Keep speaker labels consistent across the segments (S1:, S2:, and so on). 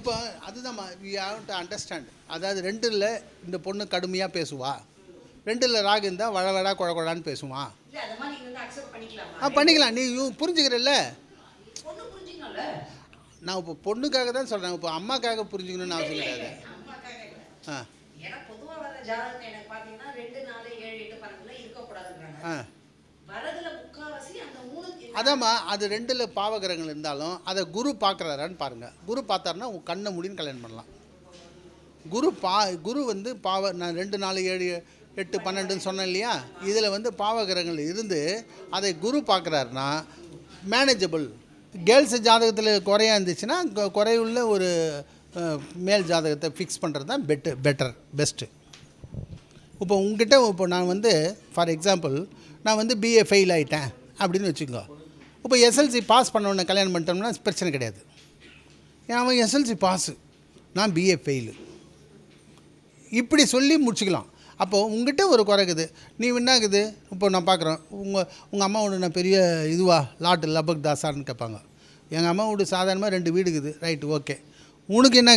S1: அப்போ அதுதான் we have to understand அதாவது ரெண்டில் இந்த பொண்ணு கடுமையாக பேசுவா. ரெண்டில் ராகு இருந்தால் வழவழா குழ குழான்னு பேசுவான் ஆ பண்ணிக்கலாம். நீ யூ புரிஞ்சுக்கிறல்ல? நான் இப்போ பொண்ணுக்காக தான் சொல்கிறேன் இப்போ அம்மாக்காக புரிஞ்சுக்கணும்னு அவசியம் கிடையாது ஆ.
S2: ஏன்னா பொதுவா வர ஜாதகம் எனக்கு பாத்தீங்கன்னா ரெண்டு நாலு ஏழு எட்டு பன்னெண்டுல இருக்கக்கூடாதுன்றாங்க
S1: ஆ
S2: வரதுல முக்காவாசி அந்த மூணு
S1: அதாம்மா அது ரெண்டில் பாவகிரகங்கள் இருந்தாலும் அதை குரு பார்க்குறாரான்னு பாருங்கள் குரு பார்த்தாருன்னா உன் கண்ணை முடின்னு கல்யாணம் பண்ணலாம். குரு பா குரு வந்து பாவ நான் ரெண்டு நாலு ஏழு எட்டு பன்னெண்டுன்னு சொன்னேன் இல்லையா? இதில் வந்து பாவகிரகங்கள் இருந்து அதை குரு பார்க்குறாருன்னா மேனேஜபிள் கேர்ள்ஸ் ஜாதகத்தில் குறையாக இருந்துச்சுன்னா குறையுள்ள ஒரு மேல் ஜாதகத்தை ஃபிக்ஸ் பண்ணுறது தான் பெட்டு பெட்டர் பெஸ்ட்டு இப்போ உங்ககிட்ட இப்போ நான் வந்து ஃபார் எக்ஸாம்பிள் நான் வந்து பிஏ ஃபெயில் ஆகிட்டேன் அப்படின்னு வச்சுக்கோ. இப்போ எஸ்எல்சி பாஸ் பண்ண கல்யாணம் பண்ணிட்டோம்னா பிரச்சனை கிடையாது. ஏன் அவன் எஸ்எல்சி பாஸு நான் பிஏ ஃபெயிலு இப்படி சொல்லி முடிச்சுக்கலாம். அப்போது உங்ககிட்ட ஒரு குறைக்குது நீ என்னாகுது இப்போ நான் பார்க்குறேன். உங்கள் உங்கள் அம்மாவோட நான் பெரிய இதுவா? லாட்டு லபக் தாசான்னு கேட்பாங்க. எங்கள் அம்மா வீடு சாதாரணமாக ரெண்டு வீடு இருக்குது. ரைட்டு ஓகே உனக்கு என்ன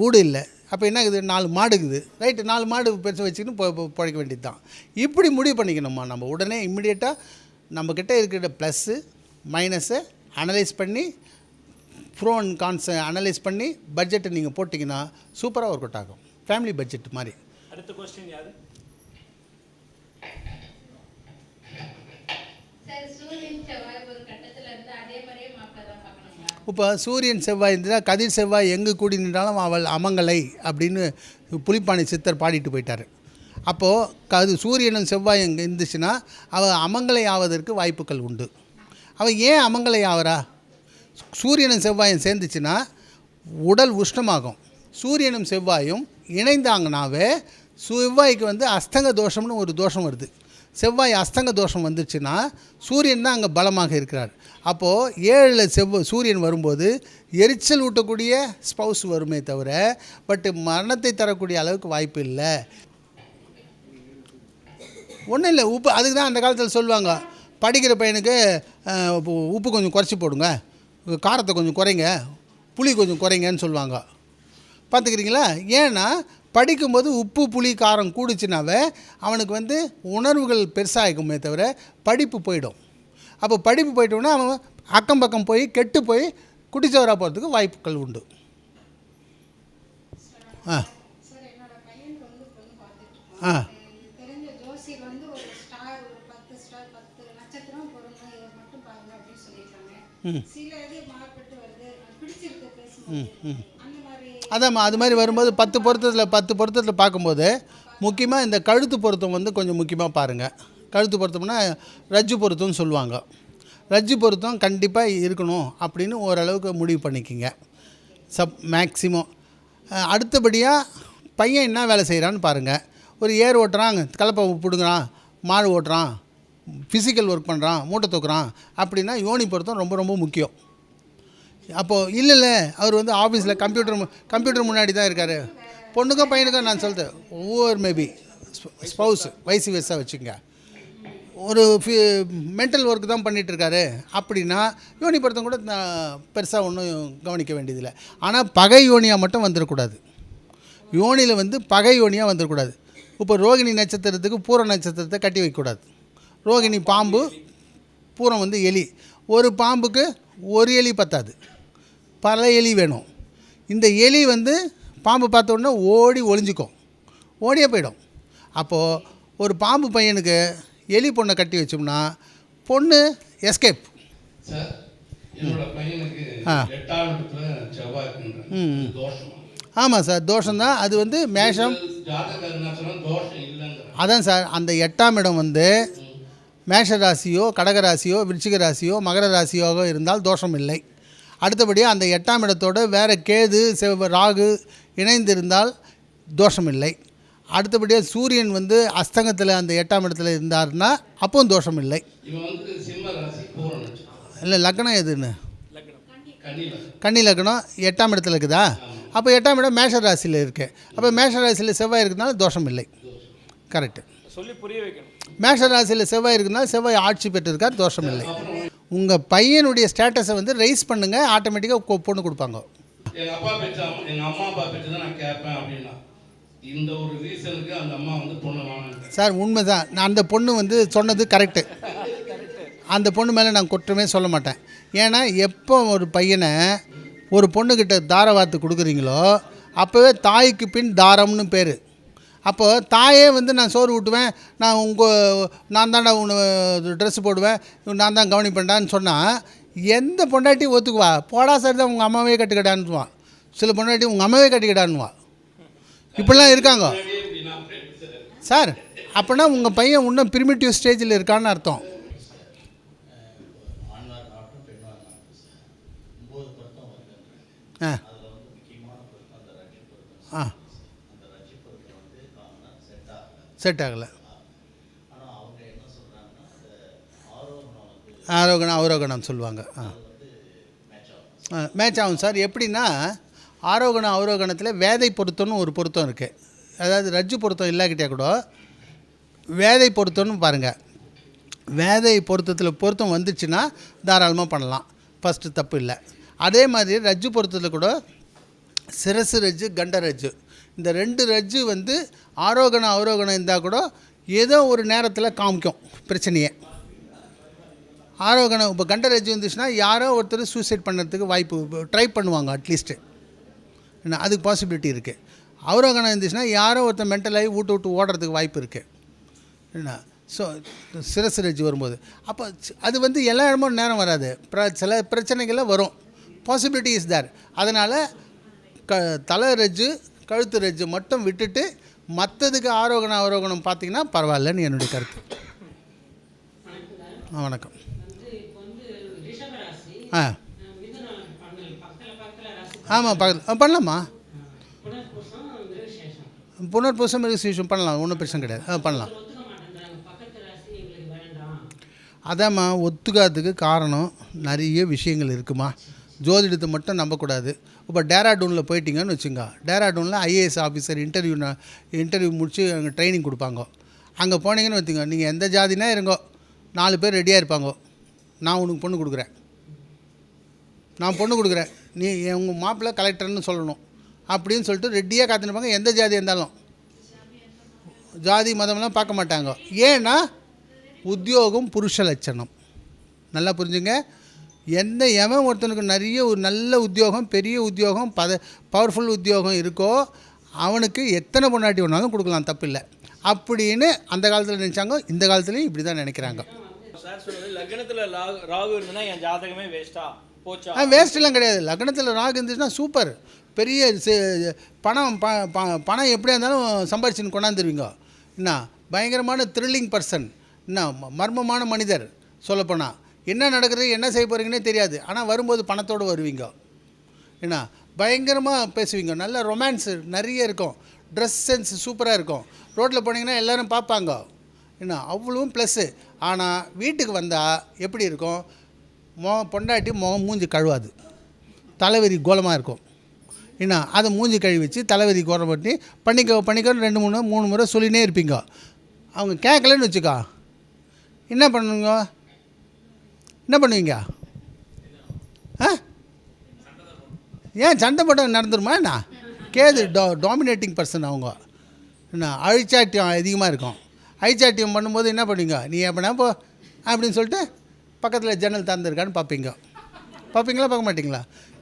S1: வீடு இல்லை. அப்போ என்ன நாலு மாடு இருக்குது. ரைட்டு நாலு மாடு பெருசு வச்சுக்கின்னு பொ பிழைக்க வேண்டியது தான் இப்படி முடிவு பண்ணிக்கணுமா? நம்ம உடனே இம்மிடியேட்டாக நம்மக்கிட்ட இருக்கிற ப்ளஸ்ஸு மைனஸை அனலைஸ் பண்ணி ப்ரோ அண்ட் கான்ஸை அனலைஸ் பண்ணி பட்ஜெட்டை நீங்கள் போட்டிங்கன்னா சூப்பராக ஒர்க் அவுட் ஆகும். ஃபேமிலி பட்ஜெட் மாதிரி.
S3: அடுத்த கொஸ்டின் யாரு?
S1: இப்போ சூரியன் செவ்வாய் இருந்தால் கதிர் செவ்வாய் எங்கு கூடி நின்றாலும் அவள் அமங்கலை அப்படின்னு புலிப்பாணி சித்தர் பாடிட்டு போயிட்டார். அப்போது கது சூரியனும் செவ்வாய் எங்கே இருந்துச்சுன்னா அவள் அமங்கலை ஆவதற்கு வாய்ப்புகள் உண்டு. அவள் ஏன் அமங்கலை ஆகிறா சூரியனும் செவ்வாயும் சேர்ந்துச்சுன்னா உடல் உஷ்ணமாகும். சூரியனும் செவ்வாயும் இணைந்தாங்கனாவே செவ்வாய்க்கு வந்து அஸ்தங்க தோஷம்னு ஒரு தோஷம் வருது. செவ்வாய் அஸ்தங்க தோஷம் வந்துச்சுன்னா சூரியன் தான் அங்கே பலமாக இருக்கிறார். அப்போது ஏழில் செவ்வ சூரியன் வரும்போது எரிச்சல் ஊட்டக்கூடிய ஸ்பவுஸ் வருமே தவிர பட்டு மரணத்தை தரக்கூடிய அளவுக்கு வாய்ப்பு இல்லை. ஒன்றும் இல்லை உப்பு அதுக்கு தான் அந்த காலத்தில் சொல்லுவாங்க படிக்கிற பையனுக்கு உப்பு கொஞ்சம் குறைச்சி போடுங்க. காரத்தை கொஞ்சம் குறைங்க. புளி கொஞ்சம் குறைங்கன்னு சொல்லுவாங்க. பார்த்துக்கிறீங்களா? ஏன்னா படிக்கும்போது உப்பு புளி காரம் கூடுச்சுனாவே அவனுக்கு வந்து உணர்வுகள் பெருசாகிக்குமே தவிர படிப்பு போயிடும். அப்போ படிப்பு போயிட்டோன்னா அவன் அக்கம் பக்கம் போய் கெட்டு போய் குடிச்சவராக போகிறதுக்கு வாய்ப்புகள் உண்டு. ஆ. ஆ
S4: எனக்கு தெரிஞ்ச ஜோசியர் வந்து ஒரு ஸ்டார் ஒரு பத்து ஸ்டார் பத்து நட்சத்திரம் பொருங்க இதை மட்டும் பாருங்க அப்படின்னு சொல்லியிருக்காங்க சில இது மாறுபட்டு வருது அது பிடிச்சிருக்கு பேசும்போது அந்த மாதிரி
S1: அதாம்மா அது மாதிரி வரும்போது பத்து பொருத்தத்தில் பத்து பொருத்தத்தில் பார்க்கும்போது முக்கியமாக இந்த கழுத்து பொருத்தம் வந்து கொஞ்சம் முக்கியமாக பாருங்கள் கழுத்து பொருத்தம்னா ரஜ்ஜு பொருத்தம்னு சொல்லுவாங்க. ரஜ்ஜு பொருத்தம் கண்டிப்பாக இருக்கணும் அப்படின்னு ஓரளவுக்கு முடிவு பண்ணிக்கிங்க. சப் மேக்ஸிமம் அடுத்தபடியாக பையன் என்ன வேலை செய்கிறான்னு பாருங்கள் ஒரு ஏர் ஓட்டுறான் கலப்பை பிடுங்குறான் மாடு ஓட்டுறான் ஃபிசிக்கல் ஒர்க் பண்ணுறான் மூட்டை தூக்குறான் அப்படின்னா யோனி பொருத்தம் ரொம்ப ரொம்ப முக்கியம். அப்போது இல்லை இல்லை அவர் வந்து ஆஃபீஸில் கம்ப்யூட்டர் மு- கம்ப்யூட்டர் முன்னாடி தான் இருக்கார். பொண்ணுக்கும் பையனுக்கும் நான் சொல்லிட்டேன் ஒவ்வொரு மேபி ஸ்பவுஸ் வயசு வயசாக வச்சுங்க. ஒரு மென்டல் ஒர்க் தான் பண்ணிகிட்ருக்காரு அப்படின்னா யோனி பொருத்தம் கூட பெருசாக ஒன்றும் கவனிக்க வேண்டியதில்லை. ஆனால் பகை யோனியாக மட்டும் வந்துடக்கூடாது யோனியில் வந்து பகை யோனியாக வந்துடக்கூடாது இப்போ ரோகிணி நட்சத்திரத்துக்கு பூர நட்சத்திரத்தை கட்டி வைக்கக்கூடாது. ரோகிணி பாம்பு பூரம் வந்து எலி. ஒரு பாம்புக்கு ஒரு எலி பத்தாது. பல எலி வேணும். இந்த எலி வந்து பாம்பு பார்த்த உடனே ஓடி ஒளிஞ்சுக்கும். ஓடியே போயிடும். அப்போது ஒரு பாம்பு பையனுக்கு எலி பொண்ணை கட்டி வச்சோம்னா பொண்ணு எஸ்கேப். ஆமாம் சார் தோஷம்தான் அது வந்து மேஷம். அதான் சார் அந்த எட்டாம் இடம் வந்து மேஷ ராசியோ கடக ராசியோ விருச்சிக ராசியோ மகர ராசியோக இருந்தால் தோஷம் இல்லை அடுத்தபடியாக அந்த எட்டாம் இடத்தோட வேறு கேது செவ் ராகு இணைந்திருந்தால் தோஷம் இல்லை அடுத்தபடியாக சூரியன் வந்து அஸ்தங்கத்தில் அந்த எட்டாம் இடத்துல இருந்தார்னா அப்பவும் தோஷம் இல்லை இல்லை லக்னம் எதுன்னு? கன்னி லக்னம். எட்டாம் இடத்துல இருக்குதா? அப்போ எட்டாம் இடம் மேஷ ராசியில் இருக்குது அப்போ மேஷ ராசியில் செவ்வாய் இருக்கிறதுனால தோஷம் இல்லை கரெக்டு
S3: சொல்லி புரிய வைக்கணும்.
S1: மேஷ ராசியில் செவ்வாய் இருக்குதுனால செவ்வாய் ஆட்சி பெற்றிருக்கார் தோஷம் இல்லை உங்கள் பையனுடைய ஸ்டேட்டஸை வந்து ரைஸ் பண்ணுங்கள் ஆட்டோமேட்டிக்காக பொண்ணு கொடுப்பாங்க.
S5: எங்கள் அப்பா பேச்சு எங்கள் அம்மா அப்பா பேச்சு தான் நான் கேட்பேன் அப்படின்னா இந்த ஒரு ரீசனுக்கு அந்த அம்மா வந்து பொண்ணு வாங்கினேன்
S1: சார் உண்மை தான் நான் அந்த பொண்ணு வந்து சொன்னது கரெக்டு அந்த பொண்ணு மேலே நான் குற்றமே சொல்ல மாட்டேன். ஏன்னா எப்போ ஒரு பையனை ஒரு பொண்ணுக்கிட்ட தார வார்த்து கொடுக்குறீங்களோ அப்போவே தாய்க்கு பின் தாரம்னு பேர். அப்போது தாயே வந்து நான் சோறு ஊட்டுவேன் நான் உங்கள் நான் தான்டா உன்னை ட்ரெஸ் போடுவேன் நான் தான் கவனிப்பேன்டான்னு சொன்னால் எந்த பொண்டாட்டி ஒத்துக்குவா? போடா சார் தான் உங்கள் அம்மாவே கட்டுக்கிட்டான்னுவான் சில பொண்டாட்டி உங்கள் அம்மாவே கட்டிக்கிடான்னுவா இப்படிலாம் இருக்காங்க. சார் அப்படின்னா உங்கள் பையன் இன்னும் பிரிமிட்டிவ் ஸ்டேஜில் இருக்கான்னு அர்த்தம். ஆ ஆ. செட் ஆகலை. ஆரோகணம் அவரோகணம் சொல்லுவாங்க. ஆ. மேட்ச் ஆகும் சார். எப்படின்னா ஆரோகணம் அவரோகணத்தில் வேதை பொருத்தம்னு ஒரு பொருத்தம் இருக்குது அதாவது ரஜ்ஜு பொருத்தம் இல்லாக்கிட்டே கூட வேதை பொருத்தம்னு பாருங்கள் வேதை பொருத்தத்தில் பொருத்தம் வந்துச்சுன்னா தாராளமாக பண்ணலாம். ஃபஸ்ட்டு தப்பு இல்லை. அதே மாதிரி ரஜ்ஜு பொருத்தத்தில் கூட சிரசு ரஜ்ஜு கண்ட ரஜ்ஜு. இந்த ரெண்டு ரஜ்ஜு வந்து ஆரோகணம் அவரோகணம் இருந்தால் கூட ஏதோ ஒரு நேரத்தில் காமிக்கும் பிரச்சனையை. ஆரோகணம் இப்போ கண்ட ரஜ்ஜு வந்துச்சுன்னா யாரோ ஒருத்தர் சூசைட் பண்ணுறதுக்கு வாய்ப்பு ட்ரை பண்ணுவாங்க அட்லீஸ்ட்டு என்ன அதுக்கு பாசிபிலிட்டி இருக்குது அவரோகணம் இருந்துச்சுன்னா யாரோ ஒருத்தர் மென்டலாகி விட்டு விட்டு ஓடுறதுக்கு வாய்ப்பு இருக்குது என்ன ஸோ சிரசு ரஜ்ஜு வரும்போது. அப்போ அது வந்து எல்லா இடமும் நேரம் வராது. பிர சில பிரச்சனைகளில் வரும். பாசிபிலிட்டி இஸ் தேர் அதனால் க தலை ரஜ்ஜு கழுத்து ரெஜ்ஜு மட்டும் விட்டுட்டு மற்றதுக்கு ஆரோகணம் அவரோகணம் பார்த்தீங்கன்னா பரவாயில்லன்னு என்னுடைய கருத்து. ஆ வணக்கம். ஆ. ஆமாம் பக்கத்தில் பண்ணலாமா? புனர்பூசம் ரிஜிஸ்ட்ரேஷன் பண்ணலாம். ஒன்றும் பிரச்சனை கிடையாது. ஆ பண்ணலாம். அதாம்மா ஒத்துக்காததுக்கு காரணம் நிறைய விஷயங்கள் இருக்குமா? ஜோதிடத்தை மட்டும் நம்பக்கூடாது. இப்போ டேராடூனில் போயிட்டீங்கன்னு வச்சுங்க டேராடூனில் ஐஏஎஸ் ஆஃபீஸர் இன்டர்வியூ இன்டர்வியூ முடிச்சு அங்கே ட்ரைனிங் கொடுப்பாங்க. அங்கே போனீங்கன்னு வச்சுங்க நீங்கள் எந்த ஜாதினா இருங்கோ நாலு பேர் ரெடியாக இருப்பாங்க. நான் உனக்கு பொண்ணு கொடுக்குறேன். நான் பொண்ணு கொடுக்குறேன். நீ உங்கள் மாப்பிள்ளை கலெக்டர்னு சொல்லணும். அப்படின்னு சொல்லிட்டு ரெடியாக காத்துனுப்பாங்க எந்த ஜாதி இருந்தாலும். ஜாதி மதம்லாம் பார்க்க மாட்டாங்க. ஏன்னா உத்தியோகம் புருஷ லட்சணம். நல்லா புரிஞ்சுங்க? எந்த எவன் ஒருத்தனுக்கு நிறைய ஒரு நல்ல உத்தியோகம் பெரிய உத்தியோகம் பத பவர்ஃபுல் உத்தியோகம் இருக்கோ அவனுக்கு எத்தனை பொண்டாட்டி வேணாலும் கொடுக்கலாம் தப்பில்லை. அப்படின்னு அந்த காலத்தில் நினச்சாங்க இந்த காலத்துலேயும் இப்படி தான் நினைக்கிறாங்க ஆ? வேஸ்ட்லாம் கிடையாது. லக்னத்தில் ராகு இருந்துச்சுன்னா சூப்பர் பெரிய பணம் ப பணம் எப்படியா இருந்தாலும் சம்பாரிச்சுன்னு கொண்டாந்துருவீங்க. என்ன? பயங்கரமான த்ரில்லிங் பர்சன் என்ன? மர்மமான மனிதர் சொல்லப்போனால் என்ன நடக்குது என்ன செய்ய போகிறீங்கன்னே தெரியாது. ஆனால் வரும்போது பணத்தோடு வருவீங்க. என்ன? பயங்கரமாக பேசுவீங்க. நல்ல ரொமான்ஸ் நிறைய இருக்கும். ட்ரெஸ் சென்ஸ் சூப்பராக இருக்கும். ரோட்டில் போனீங்கன்னா எல்லோரும் பார்ப்பாங்க. என்ன? அவ்வளவும் ப்ளஸ்ஸு ஆனால் வீட்டுக்கு வந்தால் எப்படி இருக்கும்? மோ பொண்டாட்டி முகம் மூஞ்சி கழுவாது. தலைவரி கோலமாக இருக்கும். என்ன? அதை மூஞ்சி கழுவி வச்சு தலைவரி கோலம் பண்ணி பண்ணிக்கோ பண்ணிக்கோன்னு ரெண்டு மூணு மூணு முறை சொல்லினே இருப்பீங்க. அவங்க கேட்கலன்னு வச்சுக்கோ. என்ன பண்ணுங்க என்ன பண்ணுவீங்க? ஆ? ஏன் சண்டை போட்டால் நடந்துருமா என்ன? கேது டோ டாமினேட்டிங் பர்சன் அவங்க. என்ன அழிச்சாட்டியம் அதிகமாக இருக்கும். அழிச்சாட்டியம் பண்ணும்போது என்ன பண்ணுவீங்க? நீ எப்படின்னா போ அப்படின்னு சொல்லிட்டு பக்கத்தில் ஜன்னல் திறந்துருக்கான்னு பார்ப்பீங்க. பார்ப்பீங்களா பார்க்க மாட்டீங்களா?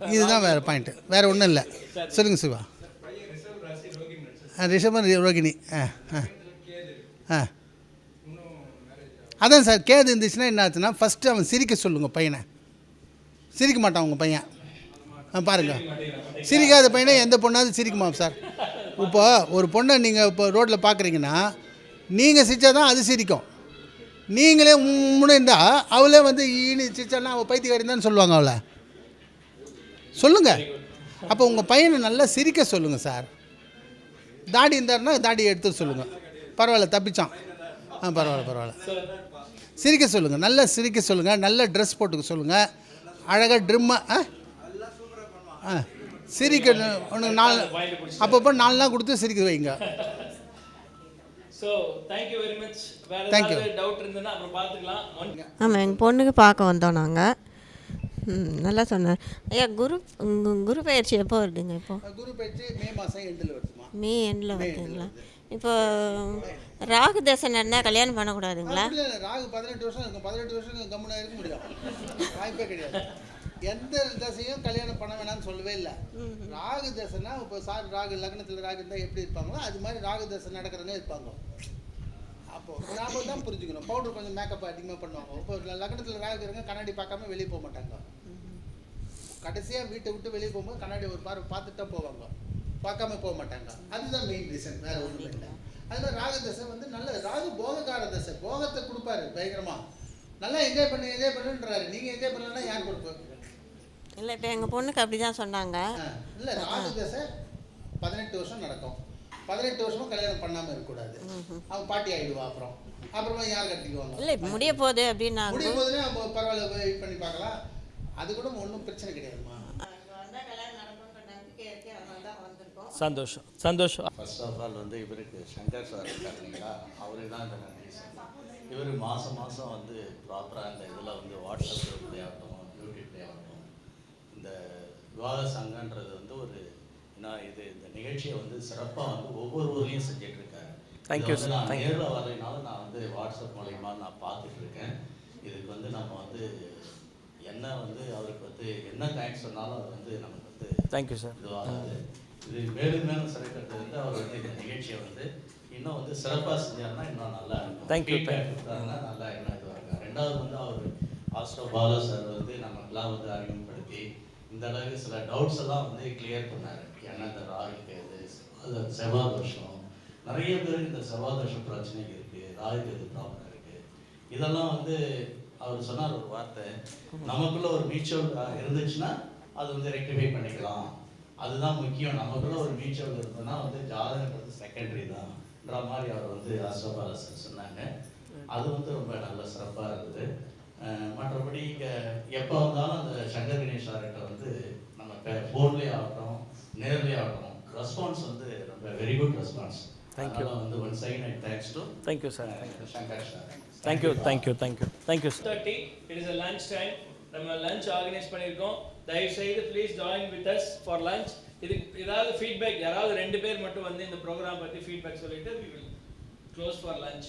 S1: இதுதான் வேறு பாயிண்ட்டு வேறு ஒன்றும் இல்லை. சொல்லுங்கள் சிவா. ஆ ரிஷபம் ரோகிணி. ஆ ஆ. ஆ. அதான் சார் கேது இருந்துச்சுன்னா என்ன ஆச்சுன்னா ஃபஸ்ட்டு அவன் சிரிக்க சொல்லுங்கள் பையனை. சிரிக்க மாட்டான் உங்கள் பையன். ஆ பாருங்க. சிரிக்காத பையனை எந்த பொண்ணாவது சிரிக்குமா சார்? இப்போ ஒரு பொண்ணை நீங்கள் இப்போ ரோட்டில் பார்க்குறீங்கன்னா நீங்கள் சிரித்தா தான் அது சிரிக்கும். நீங்களே உம்முன்னு இருந்தால் அவளே வந்து ஈனி சிரிச்சானா அவள் பைத்தியக்காரின்னு சொல்லுவாங்க அவளை. சொல்லுங்கள் அப்போ உங்கள் பையனை நல்லா சிரிக்க சொல்லுங்கள் சார். தாடி இருந்தாருன்னா தாடி எடுத்து சொல்லுங்கள் பரவாயில்ல தப்பிச்சான். ஆ பரவாயில்ல பரவாயில்ல. சிரிக்க சொல்லுங்கள் நல்லா சிரிக்க சொல்லுங்கள் நல்ல ட்ரெஸ் போட்டுக்க சொல்லுங்கள் அழகாக ட்ரிம்மாக ஆ ஆ? சிரிக்க உனக்கு நாலு அப்பப்போ நாலு நாள் கொடுத்து சிரிக்க வைங்க.
S3: ஸோ தேங்க்யூ
S6: ஆமாம் எங்கள் பொண்ணுக்கு பார்க்க வந்தோம் நாங்கள் ம் நல்லா சொன்னார். ஐயா குரு குரு பயிற்சி எப்போ வருதுங்க இப்போ?
S1: குரு பயிற்சி மே மாதம் எண்டில் வருதுமா?
S6: மே எண்டில் வருதுங்களா? இப்போ ராகு தசை நடந்தால் கல்யாணம் பண்ணக்கூடாதுங்களா?
S1: ராகு பதினெட்டு வருஷம் இருக்கும். பதினெட்டு வருஷம் கம்முனா இருக்க முடியும். வாய்ப்பே கிடையாது. எந்த தசையும் கல்யாணம் பண்ண வேணாம்னு சொல்லவே இல்லை. ராகு தசைனா இப்போ சார் ராகு லக்னத்தில் ராகு இருந்தால் எப்படி இருப்பாங்களோ அது மாதிரி ராகு தசை நடக்கிறவங்க இருப்பாங்க. அப்போ நாம தான் புரிஞ்சுக்கணும். பவுடர் கொஞ்சம் மேக்கப் அதிகமாக பண்ணுவாங்க. இப்போ லக்னத்தில் ராகு இருக்கிறவங்க கண்ணாடி பார்க்காம வெளியே போக மாட்டாங்க. கடைசியாக வீட்டை விட்டு வெளியே போகும்போது கண்ணாடி ஒரு பார்வை பார்த்துட்டு போவாங்க. பார்க்காம போக மாட்டாங்க. அதுதான் மெயின் ரீசன் வேற ஒன்றும் இல்லை. அதுமாதிரி ராகு தசை வந்து நல்ல ராகு போகக்கார தசை. போகத்தை கொடுப்பாரு பயங்கரமா. நல்லா என்ஜாய் பண்ணு என்ஜாய் பண்ணுன்றாரு. நீங்கள் என்ஜாய் பண்ணலன்னா யார் கொடுப்பாங்க
S6: இல்லை இப்போ எங்கள் பொண்ணுக்கு அப்படி தான் சொன்னாங்க
S1: இல்லை ராகு தசை பதினெட்டு வருஷம் நடக்கும். பதினெட்டு வருஷமும் கல்யாணம் பண்ணாமல் இருக்கக்கூடாது. அவன் பாட்டி ஆயிடுவா அப்புறம். அப்புறமா யார் கட்டிக்குவாங்க?
S6: இல்லை முடிய போகுது அப்படின்னாங்க.
S1: முடியும் போதுனே நம்ம பரவாயில்ல வெயிட் பண்ணி பார்க்கலாம். அது கூட ஒன்றும் பிரச்சனை கிடையாதுமா
S6: வந்தால் கல்யாணம் நடக்கும்ன்ற நம்பிக்கை இருக்கு அதனால தான் வந்திருக்கோம்
S3: சந்தோஷம். சந்தோஷம்.
S7: ஃபர்ஸ்ட் ஆஃப் ஆல் வந்து இவருக்கு சங்கர் சார் இருக்கார் இல்லைங்களா? அவருக்கு தான் இந்த நன்றி. இவர் மாதம் மாதம் வந்து ப்ராப்பராக இந்த இதில் வந்து வாட்ஸ்அப் குரூப்லேயே ஆகட்டும் யூடியூப்லேயே ஆகட்டும் இந்த விவாத சங்கன்றது வந்து ஒரு ஏன்னா இது இந்த நிகழ்ச்சியை வந்து சிறப்பாக வந்து ஒவ்வொரு ஊர்லேயும் செஞ்சுட்டு இருக்காரு வந்து
S3: sir.
S7: நான். நேரில் வரதுனால நான் வந்து வாட்ஸ்அப் மூலயமா நான் பார்த்துட்டு இருக்கேன் இதுக்கு வந்து நம்ம வந்து என்ன வந்து அவருக்கு வந்து என்ன தேங்க்ஸ் சொன்னாலும் அது வந்து நமக்கு வந்து
S3: தேங்க்யூ சார்
S7: இதுவாகாது. இது மேலும் மேலும் சிறக்கிறது வந்து அவர் வந்து இந்த நிகழ்ச்சியை வந்து இன்னும் வந்து சிறப்பாக செஞ்சாருன்னா இன்னும் நல்லா இருக்கும்.
S3: You.
S7: கொடுத்தாருன்னா நல்லா இன்னும் இதுவாக இருக்கும். ரெண்டாவது வந்து அவர் ஆஸ்ட்ரோ பாலா சார் வந்து நமக்கெல்லாம் வந்து அறிமுகப்படுத்தி இந்த அளவுக்கு சில டவுட்ஸ் எல்லாம் வந்து கிளியர் பண்ணாரு. ஏன்னா இந்த ராகு கேது அது செவ்வாய் நிறைய பேருக்கு இந்த செவ்வாய் தோஷம் பிரச்சனை இருக்கு ராகு கேது ப்ராப்ளம் இருக்கு. இதெல்லாம் வந்து அவர் சொன்னார் ஒரு வார்த்தை. நமக்குள்ள ஒரு மியூச்சுவல் இருந்துச்சுன்னா அது வந்து ரெக்டிஃபை பண்ணிக்கலாம். அதுதான் முக்கியம். நமக்குள்ள ஒரு மியூச்சுவல் இருந்ததுன்னா வந்து ஜாதகன்றது செகண்டரி தான்ன்ற மாதிரி அவர் வந்து ஆஸ்ட்ரோபாலசர் சொன்னாங்க. அது வந்து ரொம்ப நல்ல சிறப்பாக இருந்தது மற்றபடி இங்கே எப்போ வந்தாலும் அந்த சங்கர் கணேஷ் சார்கிட்ட வந்து நம்ம ஃபோன்லேயே ஆகட்டும் நேர்லேயே ஆகட்டும் ரெஸ்பான்ஸ் வந்து ரொம்ப வெரி குட் ரெஸ்பான்ஸ்
S3: you.
S7: வந்து one second I thanks to
S3: thank you sir
S7: Shankar sir.
S3: Thank you thank you thank you thank you thirty it is a lunch time நம்ம லஞ்ச் ஆர்கனைஸ் பண்ணியிருக்கோம். தயவு செய்து please join with us for lunch இதுக்கு ஏதாவது feedback யாராவது ரெண்டு பேர் மட்டும் வந்து இந்த ப்ரோக்ராம் பற்றி ஃபீட்பேக் சொல்லிட்டு we will close for lunch